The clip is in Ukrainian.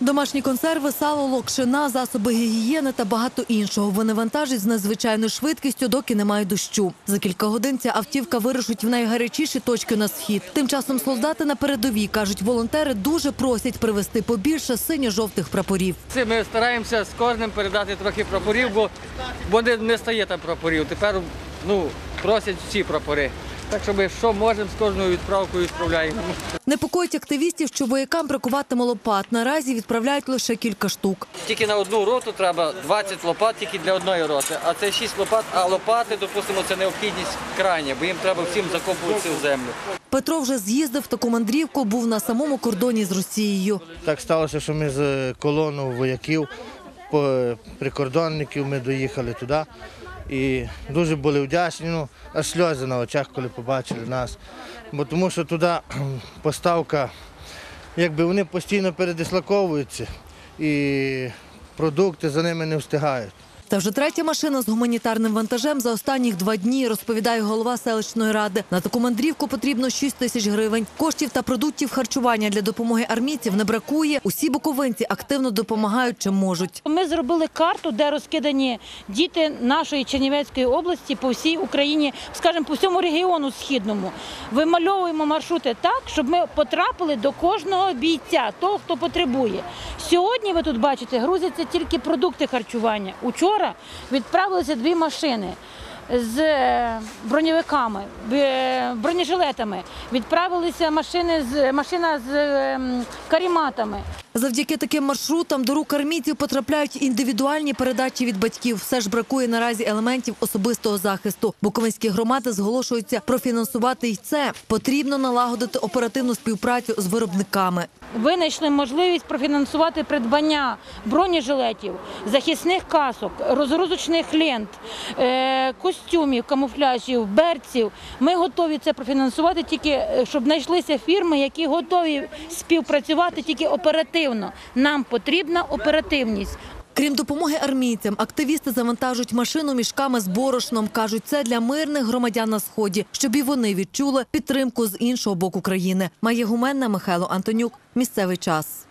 Домашні консерви, сало, локшина, засоби гігієни та багато іншого. Вони вантажать з надзвичайною швидкістю, доки немає дощу. За кілька годин ця автівка вирушить в найгарячіші точки на схід. Тим часом солдати на передовій кажуть, волонтери дуже просять привезти побільше синьо-жовтих прапорів. Ми стараємося з кожним передати трохи прапорів, бо, бо не, не стає там прапорів. Тепер ну, просять всі прапори. Так що ми що можемо з кожною відправкою відправляємо. Непокоїть активістів, що воякам бракуватиме лопат. Наразі відправляють лише кілька штук. Тільки на одну роту треба 20 лопат тільки для одної роти. А це 6 лопат, а лопати, допустимо, це необхідність крайня, бо їм треба всім закопуватися в землю. Петро вже з'їздив таку мандрівку, був на самому кордоні з Росією. Так сталося, що ми з колону вояків, прикордонників ми доїхали туди. І дуже були вдячні, ну, аж сльози на очах, коли побачили нас. Бо тому що туди поставка, якби вони постійно передислоковуються і продукти за ними не встигають. Та вже третя машина з гуманітарним вантажем за останніх два дні, розповідає голова селищної ради. На таку мандрівку потрібно 6 тисяч гривень. Коштів та продуктів харчування для допомоги армійців не бракує. Усі буковинці активно допомагають, чим можуть. Ми зробили карту, де розкидані діти нашої Чернівецької області по всій Україні, скажімо, по всьому регіону східному. Вимальовуємо маршрути так, щоб ми потрапили до кожного бійця, того, хто потребує. Сьогодні ви тут бачите, грузяться тільки продукти харчування. Учора відправилися дві машини. З е, броньовиками, е, бронежилетами відправилися машини з машина з е, каріматами. Завдяки таким маршрутам до рук армійців потрапляють індивідуальні передачі від батьків. Все ж бракує наразі елементів особистого захисту. Буковинські громади зголошуються профінансувати й це. Потрібно налагодити оперативну співпрацю з виробниками. винайшли можливість профінансувати придбання бронежилетів, захисних касок, розгрузочних лент, е, костюмів, камуфляжів, берців. Ми готові це профінансувати тільки, е, щоб знайшлися фірми, які готові співпрацювати тільки оперативно. Нам потрібна оперативність. Крім допомоги армійцям, активісти завантажують машину мішками з борошном. кажуть, це для мирних громадян на сході, щоб і вони відчули підтримку з іншого боку країни. Має гуменна Михайло Антонюк. Місцевий час.